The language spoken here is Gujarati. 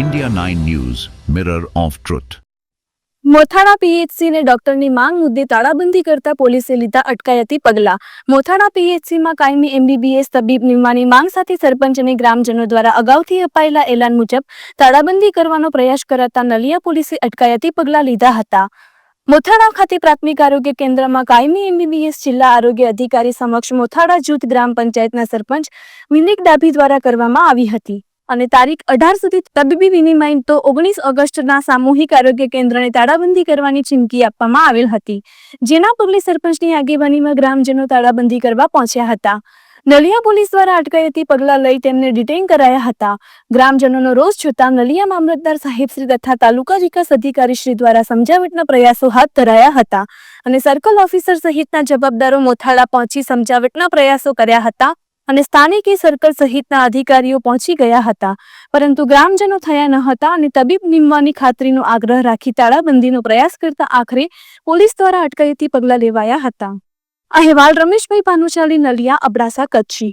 India 9 News, Mirror of Truth. મોથાણા પીએચસીને ડોક્ટરની માંગ મુદ્દે તાળાબંધી કરતા પોલીસે લીધા અટકાયતી પગલાં. મોથાણા પીએચસીમાં કાયમી એમબીબીએસ તબીબ નિમવાની માંગ સાથે સરપંચ અને ગ્રામજનો દ્વારા અગાઉથી અપાયેલા એલાન મુજબ તાળાબંધી કરવાનો પ્રયાસ કરાતા નલિયા પોલીસે અટકાયતી પગલાં લીધા હતા. મોથાણા ખાતે પ્રાથમિક આરોગ્ય કેન્દ્રમાં કાયમી એમબીબીએસ જિલ્લા આરોગ્ય અધિકારી સમક્ષ મોથાડા જૂથ ગ્રામ પંચાયતના સરપંચ વિનિક ડાભી દ્વારા કરવામાં આવી હતી. અને તારીખ અઢાર સુધી તબીબી વિનિમય તો ઓગણીસ ઓગસ્ટના સામૂહિક આરોગ્ય કેન્દ્રને તાળાબંધી કરવાની ચીમકી આપવામાં આવેલ હતી, જેના પગલે સરપંચની આગેવાનીમાં ગ્રામજનો તાળાબંધી કરવા પહોંચ્યા હતા. નલિયા પોલીસ દ્વારા અટકાયતી પગલાં લઈ તેમને ડિટેઇન કરાયા હતા. ગ્રામજનોનો રોષ જોતા નલિયા મામલતદાર સાહેબશ્રી તથા તાલુકા વિકાસ અધિકારી શ્રી દ્વારા સમજાવટના પ્રયાસો હાથ ધરાયા હતા અને સર્કલ ઓફિસર સહિતના જવાબદારો મોથાળા પહોંચી સમજાવટના પ્રયાસો કર્યા હતા. અને સ્થાનિકે સર્કલ સહિતના અધિકારીઓ પહોંચી ગયા હતા. પરંતુ ગ્રામજનો થયા ન હતા અને તબીબ નીમવાની ખાતરીનો આગ્રહ રાખી તાળાબંધીનો પ્રયાસ કરતા આખરે પોલીસ દ્વારા અટકાયતી પગલાં લેવાયા હતા. અહેવાલ રમેશભાઈ ભાનુશાલી નલિયા અબડાસા કચ્છી.